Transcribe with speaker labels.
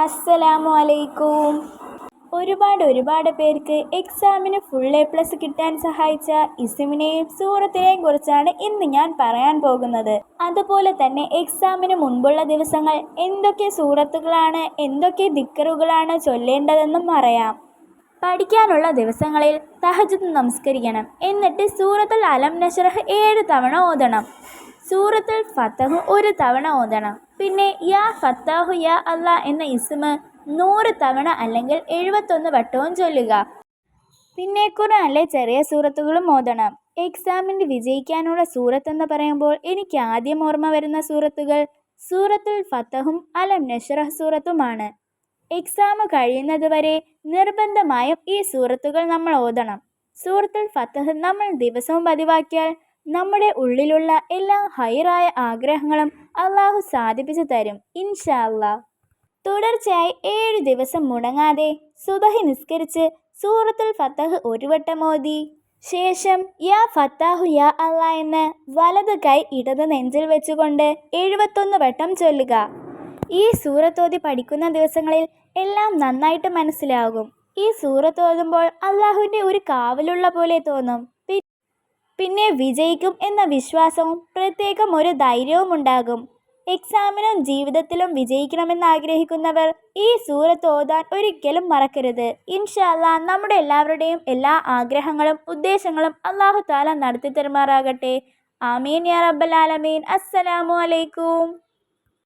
Speaker 1: അസ്സലാമു അലൈക്കും. ഒരുപാട് ഒരുപാട് പേർക്ക് എക്സാമിന് ഫുൾ എ പ്ലസ് കിട്ടാൻ സഹായിച്ച ഇസിമിനെയും സൂറത്തിനെയും കുറിച്ചാണ് ഇന്ന് ഞാൻ പറയാൻ പോകുന്നത്. അതുപോലെ തന്നെ എക്സാമിന് മുൻപുള്ള ദിവസങ്ങൾ എന്തൊക്കെ സൂറത്തുകളാണ് എന്തൊക്കെ ദിക്കറുകളാണ് ചൊല്ലേണ്ടതെന്നും പറയാം പഠിക്കാനുള്ള ദിവസങ്ങളിൽ തഹജത്ത് നമസ്കരിക്കണം. എന്നിട്ട് സൂറത്തുൽ അലം നഷറഹ് ഏഴ് തവണ ഓതണം. സൂറത്തുൽ ഫത്തഹ് ഒരു തവണ ഓതണം. പിന്നെ യാ ഫത്താഹു യാ അല്ല എന്ന ഇസ്മ നൂറ് തവണ അല്ലെങ്കിൽ എഴുപത്തൊന്ന് വട്ടവും ചൊല്ലുക. പിന്നെ ഖുർആനിലെ ചെറിയ സൂറത്തുകളും ഓതണം. എക്സാമിന് വിജയിക്കാനുള്ള സൂറത്ത് എന്ന് പറയുമ്പോൾ എനിക്ക് ആദ്യം ഓർമ്മ വരുന്ന സൂറത്തുകൾ സൂറത്തുൽ ഫത്തഹും അലം നഷ്റഹ് സൂറത്തുമാണ്. എക്സാം കഴിയുന്നത് വരെ നിർബന്ധമായും ഈ സൂറത്തുകൾ നമ്മൾ ഓതണം. സൂറത്തുൽ ഫത്തഹ് നമ്മൾ ദിവസവും പതിവാക്കിയാൽ നമ്മുടെ ഉള്ളിലുള്ള എല്ലാ ഹൈറായ ആഗ്രഹങ്ങളും അള്ളാഹു സാധിപ്പിച്ചു തരും ഇൻഷാല്ല തുടർച്ചയായി ഏഴ് ദിവസം മുടങ്ങാതെ സുബഹി നിസ്കരിച്ച് സൂറത്തുൽ ഫത്തഹ് ഒരു വട്ടം ഓതി. ശേഷം യാ ഫത്താഹു യാ അല്ല എന്ന് വലത് കൈ ഇടത് നെഞ്ചിൽ വെച്ചുകൊണ്ട് എഴുപത്തൊന്ന് വട്ടം ചൊല്ലുക. ഈ സൂറത്തോതി പഠിക്കുന്ന ദിവസങ്ങളിൽ എല്ലാം നന്നായിട്ട് മനസ്സിലാകും. ഈ സൂറത്തോതുമ്പോൾ അള്ളാഹുവിന്റെ ഒരു കാവലുള്ള പോലെ തോന്നും. പിന്നെ വിജയിക്കും എന്ന വിശ്വാസവും പ്രത്യേകം ഒരു ധൈര്യവും ഉണ്ടാകും എക്സാമിനും ജീവിതത്തിലും വിജയിക്കണമെന്ന് ആഗ്രഹിക്കുന്നവർ ഈ സൂറത്ത് ഓതാൻ ഒരിക്കലും മറക്കരുത്. ഇൻഷല്ല നമ്മുടെ എല്ലാവരുടെയും എല്ലാ ആഗ്രഹങ്ങളും ഉദ്ദേശങ്ങളും അള്ളാഹു താല നടത്തി തരുമാറാകട്ടെ. ആമീൻ യാ റബ്ബൽ ആലമീൻ. അസ്സലാമു അലൈക്കും.